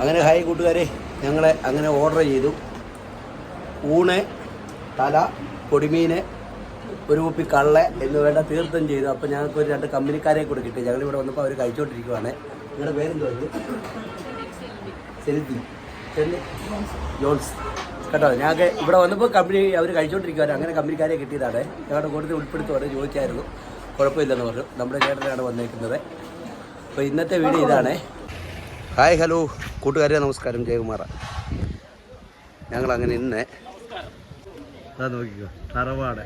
അങ്ങനെ ഹായ് കൂട്ടുകാരെ ഞങ്ങളെ അങ്ങനെ ഓർഡർ ചെയ്തു. ഊണ് തല പൊടിമീൻ ഒരു കുപ്പി കള്ള എന്ന് വേണ്ട തീർത്ഥം ചെയ്തു. അപ്പോൾ ഞങ്ങൾക്ക് ഒരു രണ്ട് കമ്പനിക്കാരെ കൂടെ കിട്ടി. ഞങ്ങളിവിടെ വന്നപ്പോൾ അവർ കഴിച്ചുകൊണ്ടിരിക്കുവാണ് നിങ്ങളുടെ പേരെന്തോ സെൽഫി ജോൺസ്. കേട്ടോ ഞങ്ങൾക്ക് ഇവിടെ വന്നപ്പോൾ കമ്പനി അവർ കഴിച്ചുകൊണ്ടിരിക്കുവാണ് അങ്ങനെ കമ്പനിക്കാരെ കിട്ടിയതാണ്. ഞങ്ങളുടെ കൂടുതൽ ഉൾപ്പെടുത്തുവാണ് ചോദിച്ചായിരുന്നു. കുഴപ്പമില്ലെന്ന് പറഞ്ഞു. നമ്മുടെ ചേട്ടനാണ് വന്നേക്കുന്നത്. അപ്പോൾ ഇന്നത്തെ വീഡിയോ ഇതാണ്. Hi hello. കൂട്ടുകാരെ നമസ്കാരം. ജയകുമാറ. ഞങ്ങൾ അങ്ങനെ ഇന്ന് നോക്കിക്കോ തറവാട്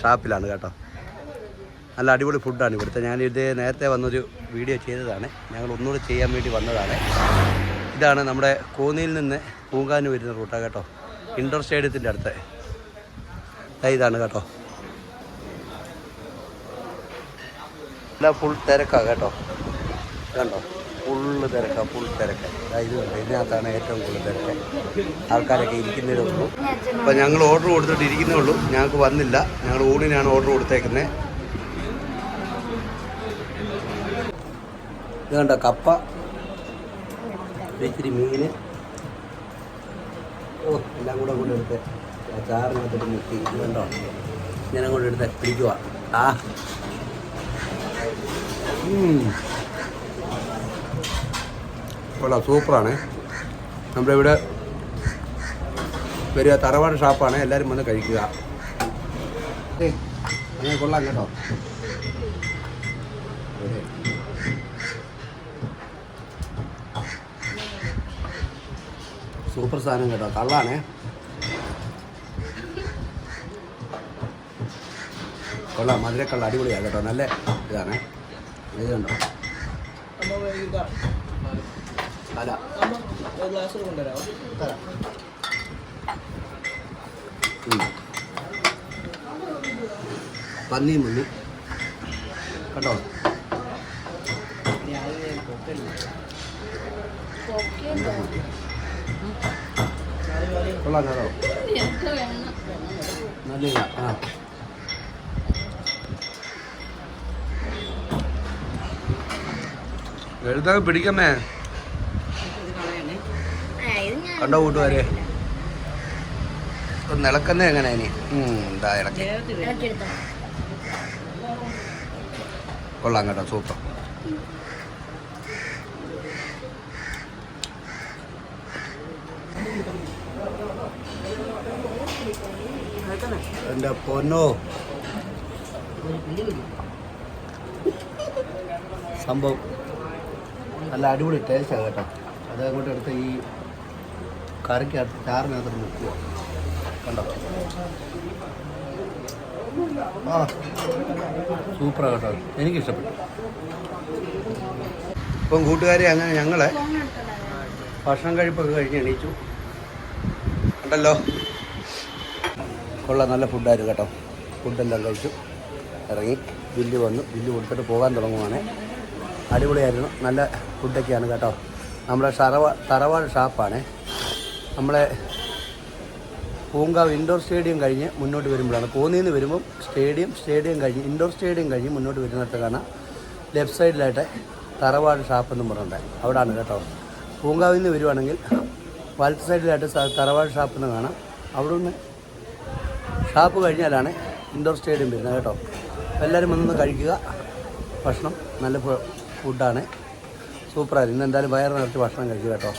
ഷാപ്പിലാണ് കേട്ടോ. നല്ല അടിപൊളി ഫുഡാണ് ഇവിടുത്തെ. ഞാനിത് നേരത്തെ വന്നൊരു വീഡിയോ ചെയ്തതാണ്. ഞങ്ങൾ ഒന്നുകൂടെ ചെയ്യാൻ വേണ്ടി വന്നതാണ്. ഇതാണ് നമ്മുടെ കോന്നിയിൽ നിന്ന് പൂങ്കാന് വരുന്ന റൂട്ടാണ് കേട്ടോ. ഇൻഡോർ സ്റ്റേഡിയത്തിന്റെ അടുത്ത്. ഇതാണ് കേട്ടോ. എല്ലാം ഫുൾ തിരക്കാണ് കേട്ടോ. കണ്ടോ? ഫുള്ള് തിരക്കാണ് ഫുൾ തിരക്ക്. ഇത് ഇതിനകത്താണ് ഏറ്റവും കൂടുതൽ തിരക്ക്. ആൾക്കാരൊക്കെ ഇരിക്കുന്നതേ ഉള്ളൂ. അപ്പോൾ ഞങ്ങൾ ഓർഡർ കൊടുത്തിട്ട് ഇരിക്കുന്നേ ഉള്ളൂ. ഞങ്ങൾക്ക് വന്നില്ല. ഞങ്ങൾ ഊണിനാണ് ഓർഡർ കൊടുത്തേക്കുന്നത് ഇത് കണ്ടോ കപ്പ ഇച്ചിരി മീന്. ഓ എല്ലാം കൂടെ കൊണ്ട് എടുത്ത് ചാറിനകത്തിട്ട് മുക്കി. ഇത് കണ്ടോ? ഇങ്ങനെ കൊണ്ട് എടുത്ത് പിടിക്കുക ആ. കൊള്ളാം. സൂപ്പറാണ്. നമ്മുടെ ഇവിടെ വരിക തറവാട് ഷാപ്പാണ്. എല്ലാവരും വന്ന് കഴിക്കുക. അങ്ങനെ കൊള്ളാം കേട്ടോ. സൂപ്പർ സാധനം കേട്ടോ. കള്ളാണേ കൊള്ളാം. മധുരക്കള്ള അടിപൊളിയാണ് കേട്ടോ. നല്ല ഇതാണ്. ഇത് കണ്ടോ? അല്ല തരാം. ഉം. പന്നിയും മുന്നി. കേട്ടോ കൊള്ളാം കേട്ടോ നല്ല ആ. എഴുതാൻ പിടിക്കമ്മേ കണ്ടോ കൂട്ടുകാരെ? ഒന്ന് ഇളക്കുന്ന എങ്ങനെ ഇനി? ഇളക്കി. കൊള്ളാം കേട്ടോ സൂപ്പർ. എന്റെ പൊന്നോ. സംഭവം. നല്ല അടിപൊളി ടേസ്റ്റാണ് കേട്ടോ. അത് അങ്ങോട്ട് എടുത്ത് ഈ കറിക്കകത്ത് ചാറിനകത്ത് മുക്കുക. കണ്ടോ? ആ സൂപ്പറാണ് കേട്ടോ. എനിക്കിഷ്ടപ്പെട്ടു. ഇപ്പം കൂട്ടുകാരെ അങ്ങനെ ഞങ്ങളെ ഭക്ഷണം കഴിപ്പൊക്കെ കഴിഞ്ഞ് എണീച്ചു. ഉണ്ടല്ലോ കൊള്ളാം നല്ല ഫുഡായിരുന്നു കേട്ടോ. ഫുഡെല്ലാം കഴിച്ചു. ഇറങ്ങി. ബില്ല് വന്നു. ബില്ല് കൊടുത്തിട്ട് പോകാൻ തുടങ്ങുവാണ്. അടിപൊളിയായിരുന്നു. നല്ല ഫുഡൊക്കെയാണ് കേട്ടോ. നമ്മുടെ തറവാ തറവാട് ഷാപ്പാണ്. നമ്മളെ പൂങ്കാവ് ഇൻഡോർ സ്റ്റേഡിയം കഴിഞ്ഞ് മുന്നോട്ട് വരുമ്പോഴാണ്. കോന്നിയിൽ നിന്ന് വരുമ്പം സ്റ്റേഡിയം സ്റ്റേഡിയം കഴിഞ്ഞ് ഇൻഡോർ സ്റ്റേഡിയം കഴിഞ്ഞ് മുന്നോട്ട് വരുന്നിടത്ത് കാണാം. ലെഫ്റ്റ് സൈഡിലായിട്ട് തറവാട് ഷാപ്പ് എന്നും പറഞ്ഞിട്ട് അവിടെയാണ് കേട്ടോ. പൂങ്കാവിൽ നിന്ന് വരുവാണെങ്കിൽ വലത്ത് സൈഡിലായിട്ട് തറവാട് ഷാപ്പ് എന്ന് കാണാം. അവിടെ നിന്ന് ഷാപ്പ് കഴിഞ്ഞാലാണ് ഇൻഡോർ സ്റ്റേഡിയം വരുന്നത് കേട്ടോ. എല്ലാവരും വന്നൊന്ന് കഴിക്കുക. ഭക്ഷണം നല്ല ഫുഡാണ് സൂപ്പറായിരുന്നു. ഇന്ന് എന്തായാലും വയറ് നിറച്ച് ഭക്ഷണം കഴിക്കുക കേട്ടോ.